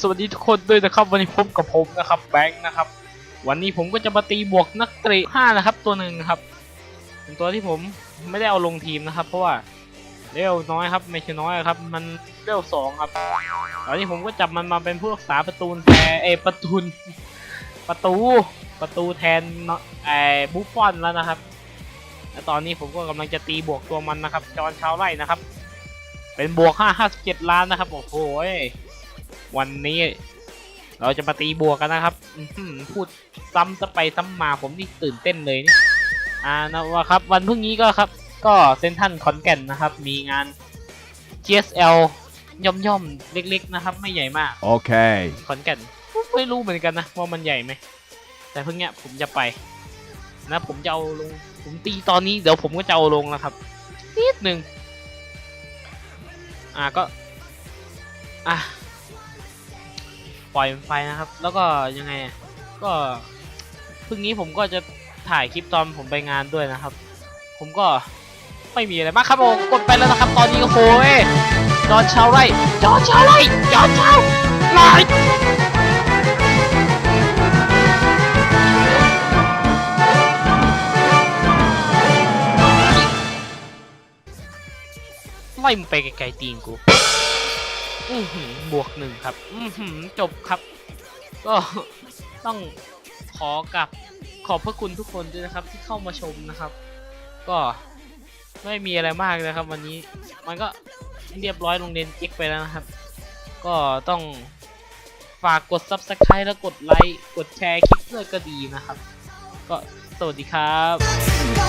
สวัสดีทุกคนด้วยนะครับ วันนี้พบกับผมนะครับแบงค์นะครับ วันนี้ผมก็จะมาตีบวกนักเตะห้านะครับ ตัวหนึ่งครับเป็นตัวที่ผมไม่ได้เอาลงทีมนะครับ เพราะว่าเลเวน้อยครับไม่ใช่น้อยครับ มันเลเวลสองครับตอนนี้ผมก็จับมันมาเป็นผู้รักษาประตูแทนเอประตูประตูประตูแทนไอ้บุฟฟอนแล้วนะครับและตอนนี้ผมก็กำลังจะตีบวกตัวมันนะครับ จอนชาวไร่นะครับ เป็นบวกห้าห้าสิบเจ็ดล้านนะครับโอ้โห วันนี้ เราจะมาตีบวกกันนะครับอื้อหือพูดซ้ำซะไปซ้ำมาผมนี่ตื่นเต้นเลยนี่อ่านะว่าครับ วันพรุ่งนี้ก็ครับ ก็เซนทันคอนแก่นนะครับ มีงาน GSL ย่อมย่อมๆเล็ก ๆ นะครับ ไม่ใหญ่มาก Okay. ขอนแก่นไม่รู้เหมือนกันนะ ว่ามันใหญ่ไหม แต่เพิ่งเนี้ยผมจะไป นะ ผมจะเอาลง ผมตีตอนนี้เดี๋ยวผมก็จะเอาลงนะครับ นิดหนึ่งอ่าก็ อะ ปล่อยมันไปนะครับ แล้วก็ยังไงก็พรุ่งนี้ผมก็จะถ่ายคลิปตอนผมไปงานด้วยนะครับ ผมก็ไม่มีอะไรมากครับผมกดไปแล้วนะครับ ตอนนี้โอ้ยจอร์จชาวไร่จอร์จชาวไร่จอร์จชาวไร่ไล่มึงไปไกลๆตีนกู อือหือบวกหนึ่งครับ อือหือจบครับ ก็ต้องขอกับขอบพระคุณทุกคนด้วยนะครับ ที่เข้ามาชมนะครับ ก็ไม่มีอะไรมากนะครับ วันนี้มันก็เรียบร้อยลงเรียนเอ็กไปแล้วนะครับ ก็ต้องฝากกด subscribe แล้วกดไลค์กดแชร์คลิปด้วยก็ดีนะครับ ก็สวัสดีครับ